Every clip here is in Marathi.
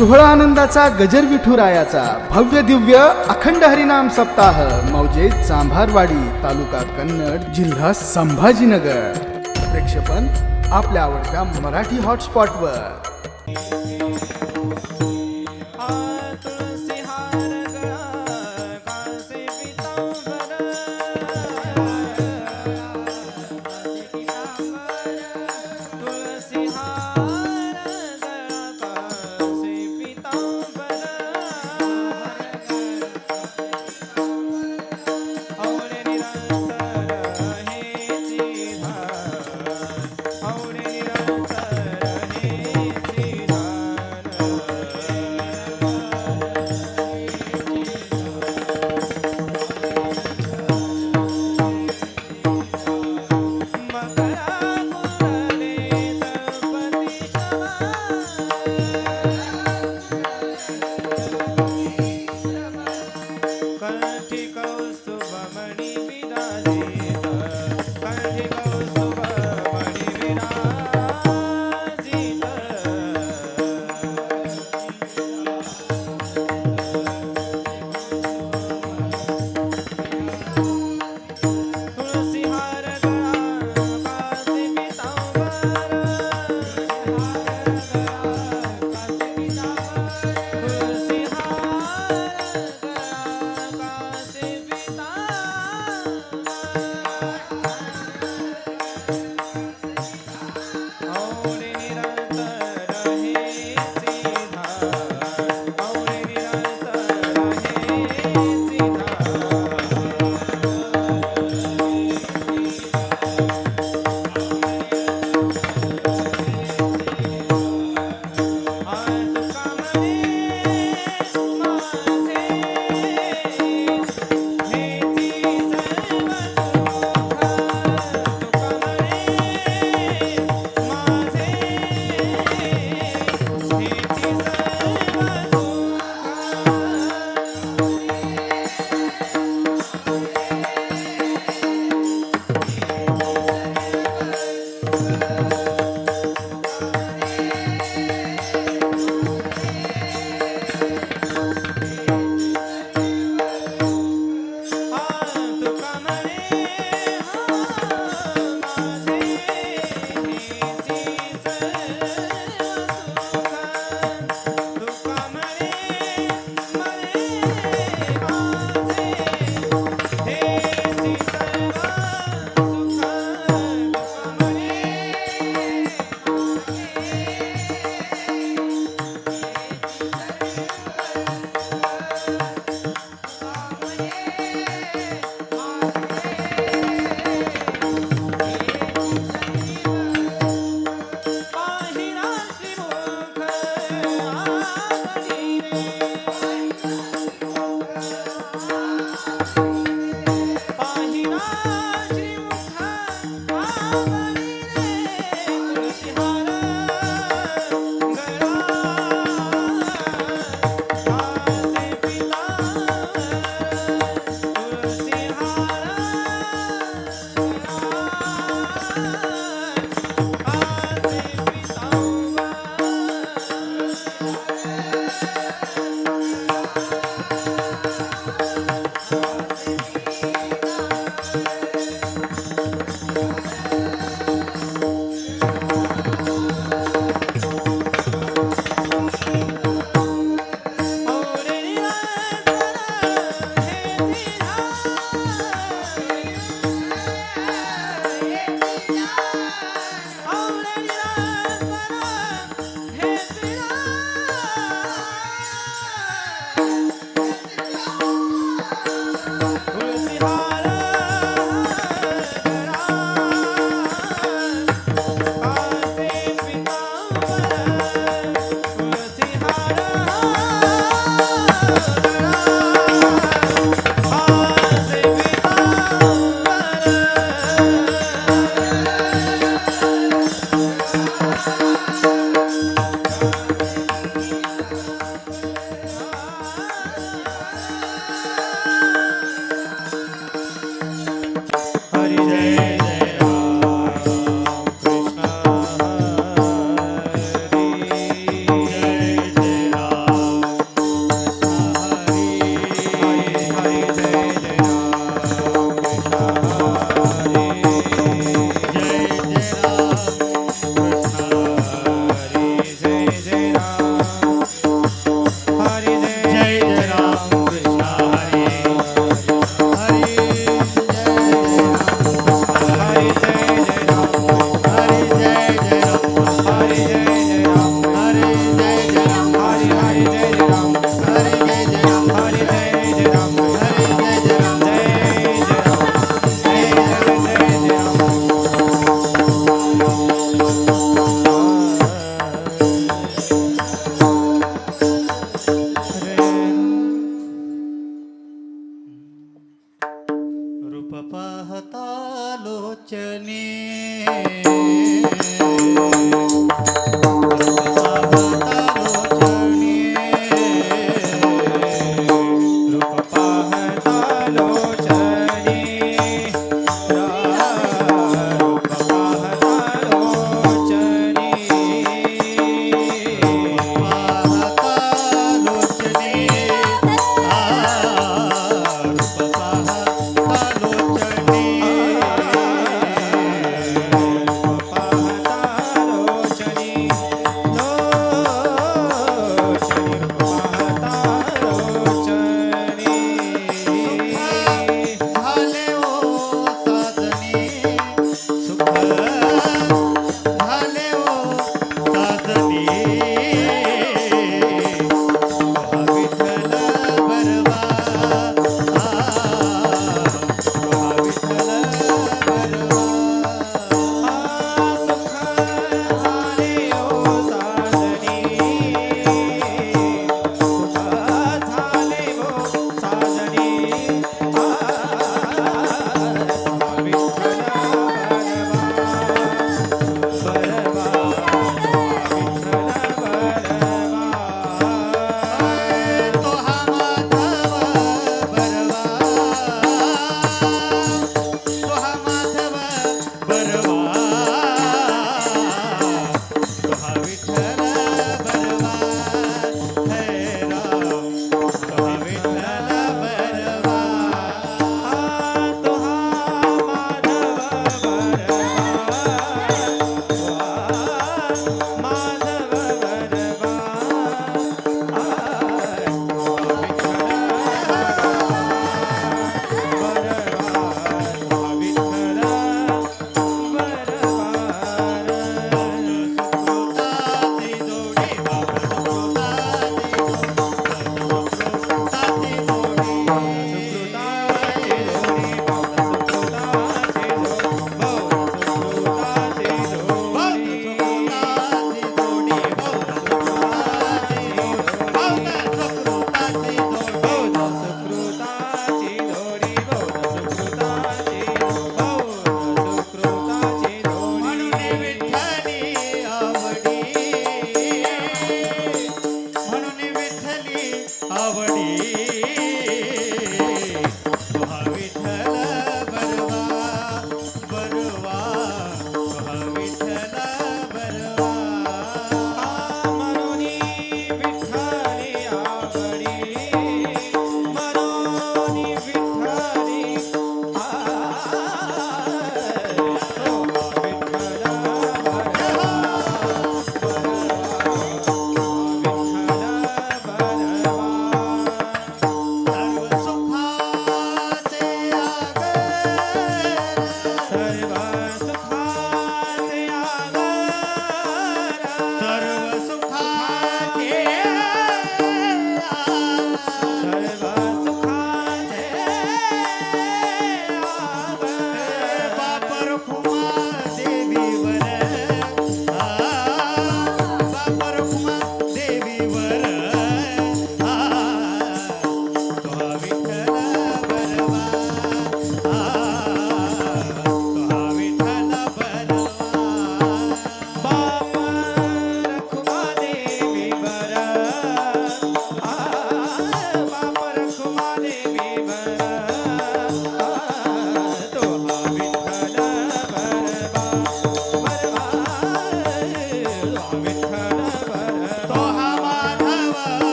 सोहळा आनंदाचा गजर विठुरायाचा भव्य दिव्य अखंड हरिनाम सप्ताह मौजे चांभारवाडी तालुका कन्नड जिल्हा संभाजीनगर. प्रेक्षपण आपल्या आवडत्या मराठी हॉटस्पॉटवर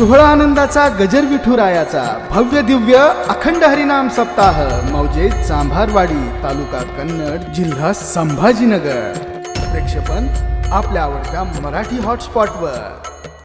सोहळा आनंदाचा गजर विठुरायाचा भव्य दिव्य अखंड हरिनाम सप्ताह. मौजे चांभारवाडी तालुका कन्नड जिल्हा संभाजीनगर. प्रेक्षपण आपल्या आवडत्या मराठी हॉटस्पॉटवर